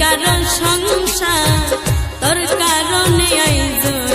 কারণ সংসার তোর কারণে আইজো